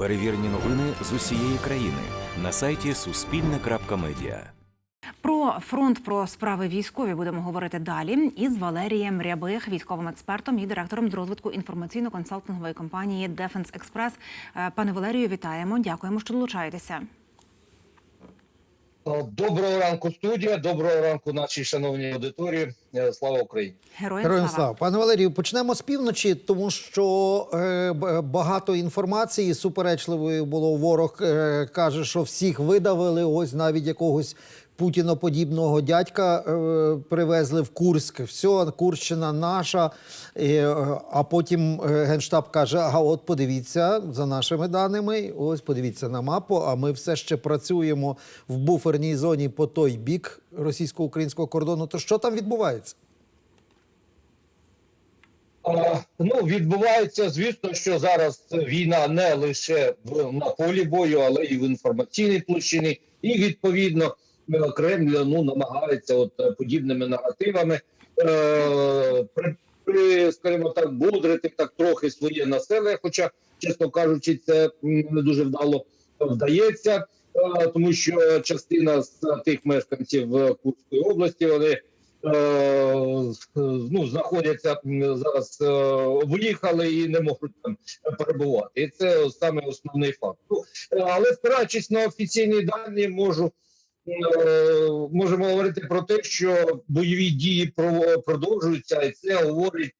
Перевірені новини з усієї країни на сайті Суспільне.Медіа. Про фронт, про справи військові будемо говорити далі із Валерієм Рябих, військовим експертом і директором з розвитку інформаційно-консалтингової компанії Defense Express. Е, Пане Валерію, вітаємо. Дякуємо, що долучаєтеся. Доброго ранку, студія. Доброго ранку, нашій шановній аудиторії. Е, Слава Україні! Героям, Героям слава. слава. Пане Валерію, почнемо з півночі, тому що е, багато інформації суперечливої було. Ворог е, каже, що всіх видавили. Ось навіть якогось путіноподібного дядька е, привезли в Курськ. Все, Курщина наша. Е, а потім е, генштаб каже: а от подивіться за нашими даними. Ось подивіться на мапу. А ми все ще працюємо в буферній зоні по той бік російсько-українського кордону. То що там відбувається? Ну відбувається, звісно, що зараз війна не лише в на полі бою, але і в інформаційній площині, і відповідно Кремль ну намагається от е, подібними наративами е, при, скажімо так, бодрити так трохи своє населення. Хоча, чесно кажучи, це не дуже вдало вдається, е, тому що частина з тих мешканців е, Курської області вони е, ну, знаходяться зараз, е, виїхали і не можуть там перебувати. І це саме основний факт. Ну, е, але спираючись на офіційні дані, можу. Е, Можемо говорити про те, що бойові дії про- продовжуються, і це говорить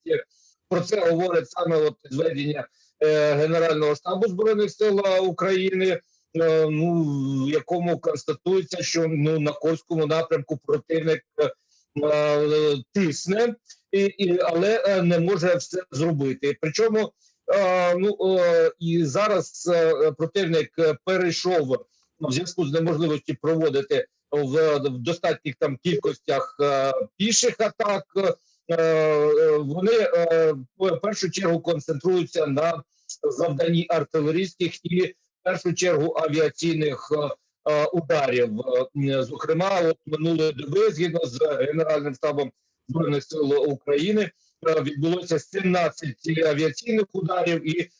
про це говорить саме от зведення е, Генерального штабу збройних сил України, е, ну в якому констатується, що ну на Кольському напрямку противник е, тисне, і, і, але не може все зробити. Причому е, ну е, і зараз противник перейшов в зв'язку з неможливості проводити в, в достатніх там кількостях е, піших атак. е, е, Вони е, в першу чергу концентруються на завданні артилерійських і в першу чергу авіаційних ударів. Зокрема, от минулої доби, згідно з Генеральним штабом збройних сил України, відбулося 17 авіаційних ударів і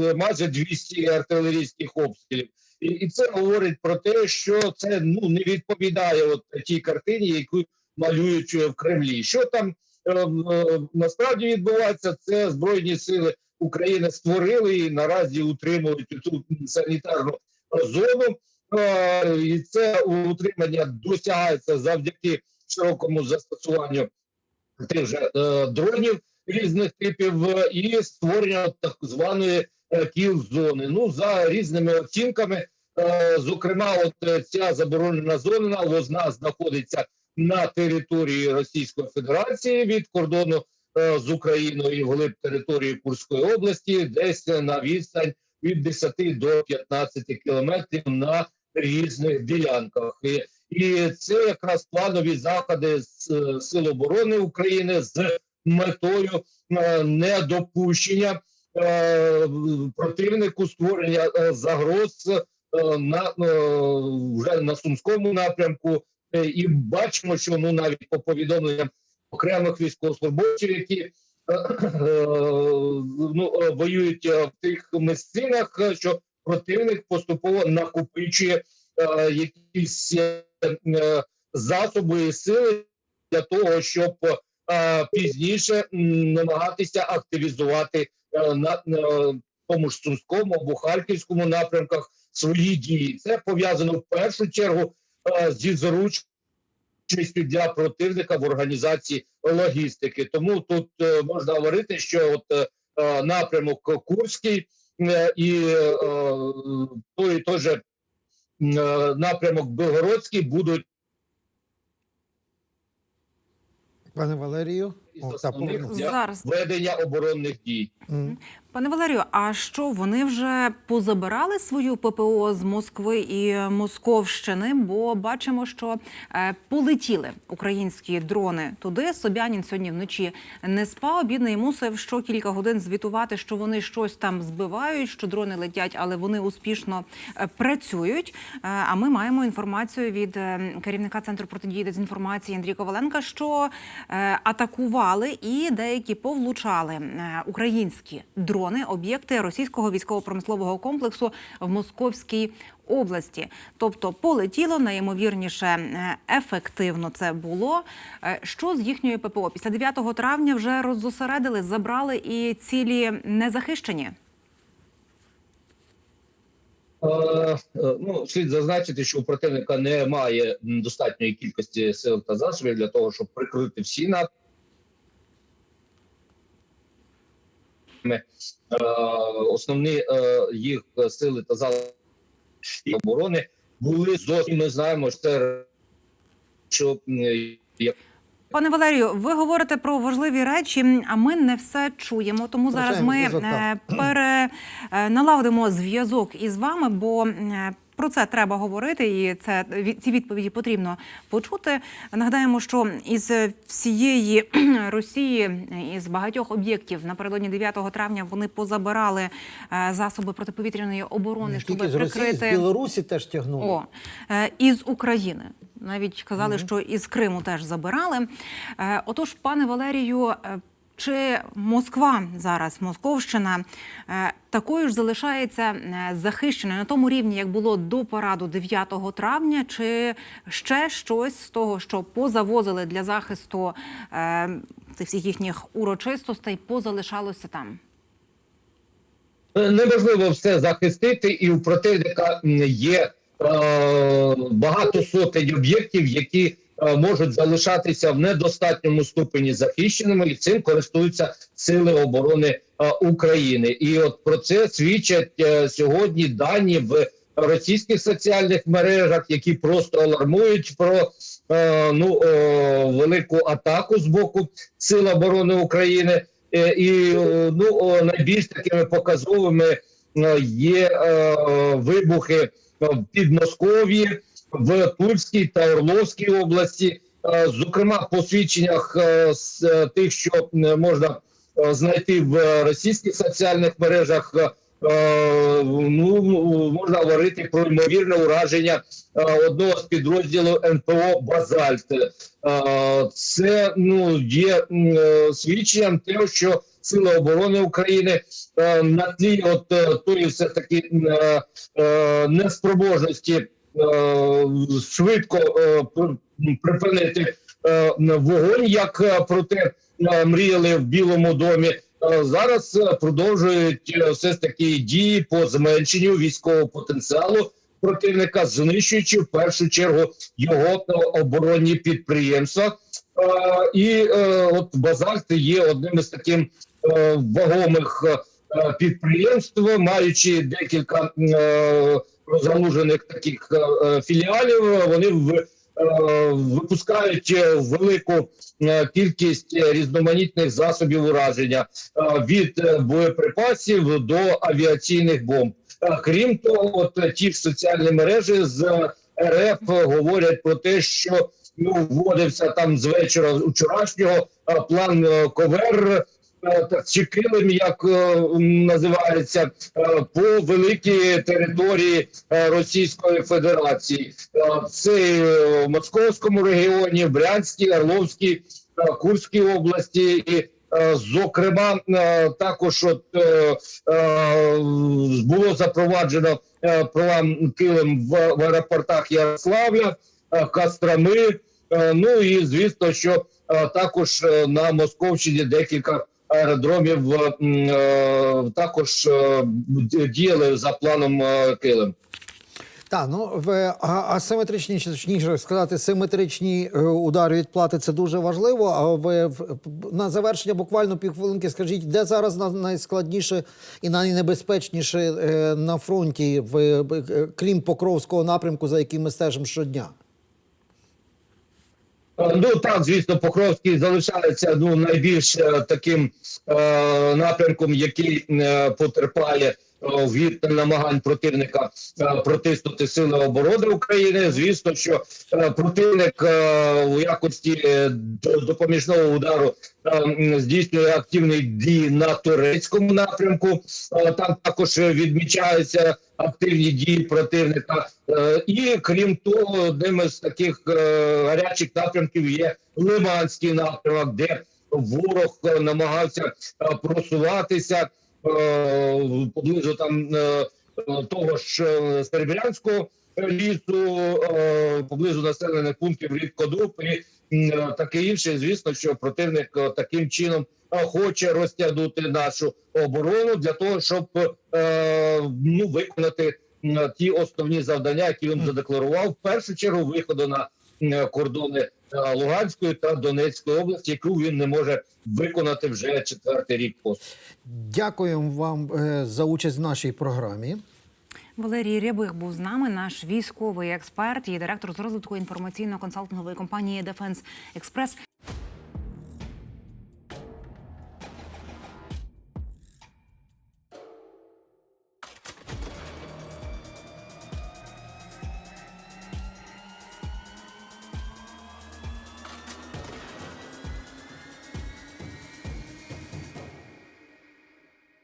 е, майже 200 артилерійських обстрілів. І, і це говорить про те, що це ну не відповідає от тій картині, яку малюють е, в Кремлі. Що там е, е, насправді відбувається? Це збройні сили України створили і наразі утримують цю санітарну зону. Е, І це утримання досягається завдяки широкому застосуванню тих же е, дронів різних типів е, і створення так званої е, кіл-зони. Ну за різними оцінками, зокрема, от ця заборонена зона вона знаходиться на території Російської Федерації від кордону з Україною вглиб території Курської області, десь на відстань від 10 до 15 кілометрів на різних ділянках. І, і це якраз планові заходи з е, Сил оборони України з метою е, недопущення е, противнику створення загроз на вже на сумському напрямку. І бачимо, що ну навіть по повідомленням окремих військовослужбовців, які ну, воюють в тих місцинах, що противник поступово накопичує якісь е, е, засоби і сили для того, щоб е, пізніше намагатися активізувати е, на, тому ж Сумському або Харківському напрямках свої дії. Це пов'язано в першу чергу е, зі зручністю для противника в організації логістики. Тому тут е, можна говорити, що от е, е, напрямок Курський е, і е, той той же е, напрямок Белгородський будуть Пане Валерію, із основних для Зараз. ведення оборонних дій. Пане Валерію, а що вони вже позабирали свою ППО з Москви і Московщини? Бо бачимо, що е, полетіли українські дрони туди. Собянін сьогодні вночі не спав. Бідний мусив що кілька годин звітувати, що вони щось там збивають, що дрони летять, але вони успішно е, працюють. Е, а ми маємо інформацію від е, керівника центру протидії дезінформації Андрія Коваленка, що е, атакував. Збивали і деякі повлучали е, українські дрони, об'єкти російського військово-промислового комплексу в Московській області. Тобто полетіло найімовірніше е, ефективно це було. Е, Що з їхньою ППО? Після 9 травня вже роззосередили, забрали і цілі незахищені. Ну, слід зазначити, що у противника немає достатньої кількості сил та засобів для того, щоб прикрити всі напрямки. Основні е, їх сили та зали оборони були зовсім. Ми знаємо, що це що як Пане Валерію, ви говорите про важливі речі, а ми не все чуємо. Тому зараз ми переналагодимо зв'язок, е, пере е, налагодимо зв'язок із вами, бо е, про це треба говорити, і це ці відповіді потрібно почути. Нагадаємо, що із всієї Росії, із багатьох об'єктів напередодні 9 травня вони позабирали е, засоби протиповітряної оборони, Не щоб тільки з Росії, з прикрити Білорусі теж тягнули. о, е, із України. Навіть казали, що із Криму теж забирали. Е, Отож, пане Валерію, чи Москва зараз, Московщина, е, такою ж залишається е, захищеною на тому рівні, як було до параду 9 травня, чи ще щось з того, що позавозили для захисту е, цих всіх їхніх урочистостей, позалишалося там? неможливо все захистити, і у противника є е, багато сотень об'єктів, які е, можуть залишатися в недостатньому ступені захищеними, і цим користуються сили оборони е, України. І от про це свідчать е, сьогодні дані в російських соціальних мережах, які просто алармують про е, ну е, велику атаку з боку Сил оборони України. Е, І е, ну найбільш такими показовими е, є е, вибухи е, в Підмосков'ї, в Тульській та Орловській області. Е, Зокрема, по свідченнях е, з е, тих, що е, можна е, знайти в російських соціальних мережах. е, е, Ну можна говорити про ймовірне ураження е, одного з підрозділів НПО Базальт. Е, Це ну є е, свідченням того, що Сили оборони України е, на тлі от е, тої все таки е, е, неспроможності е, швидко е, припинити е, вогонь, як е, про те е, мріяли в Білому домі. Е, Зараз е, продовжують е, все ж таки дії по зменшенню військового потенціалу противника, знищуючи в першу чергу його е, оборонні підприємства. Е, І е, от базальт є одним із таких е, вагомих е, підприємств, маючи декілька е, залужених таких е, філіалів. Вони в е, випускають е, велику е, кількість е, різноманітних засобів ураження е, від е, боєприпасів до авіаційних бомб. Е, Крім того, от е, ті ж соціальні мережі з е, РФ говорять про те, що ну вводився там з вечора вчорашнього е, план е, ковер. Е, килим, як е, називається, е, по великій території Російської Федерації. Це в Московському регіоні, в Брянській, Орловській, Курській області і. Зокрема, також от е, е, було запроваджено план килим в, в аеропортах Ярославля, Костроми. Ну і звісно, що також на Московщині декілька аеродромів е, також е, діяли за планом е, килим. Так, ну в асиметричні, точніше сказати, симетричні удари відплати це дуже важливо. А в, на завершення буквально півхвилинки скажіть, де зараз на- найскладніше і найнебезпечніше на фронті, в, крім Покровського напрямку, за яким ми стежимо щодня? Ну так, звісно, Покровський залишається ну найбільш е, таким е, напрямком, який е, потерпає від намагань противника е, протиснути сили оборони України. Звісно, що е, противник е, у якості е, до- допоміжного удару е, здійснює активні дії на турецькому напрямку. Е, Там також відмічаються активні дії противника. Е, І крім того, одним із таких е, гарячих напрямків є Лиманський напрямок, де ворог е, намагався е, просуватися е, поблизу там е, е, того ж е, Серебрянського лісу, е, поблизу населених пунктів Рідкодуб і е, таке інше. Звісно, що противник е, таким чином е, хоче розтягнути нашу оборону для того, щоб е, ну виконати ті основні завдання, які він задекларував в першу чергу виходу на кордони е, Луганської та Донецької області, яку він не може виконати вже четвертий рік поспіль. Дякуємо вам е, за участь в нашій програмі. Валерій Рябих був з нами, наш військовий експерт і директор з розвитку інформаційно-консалтингової компанії Дефенс Експрес.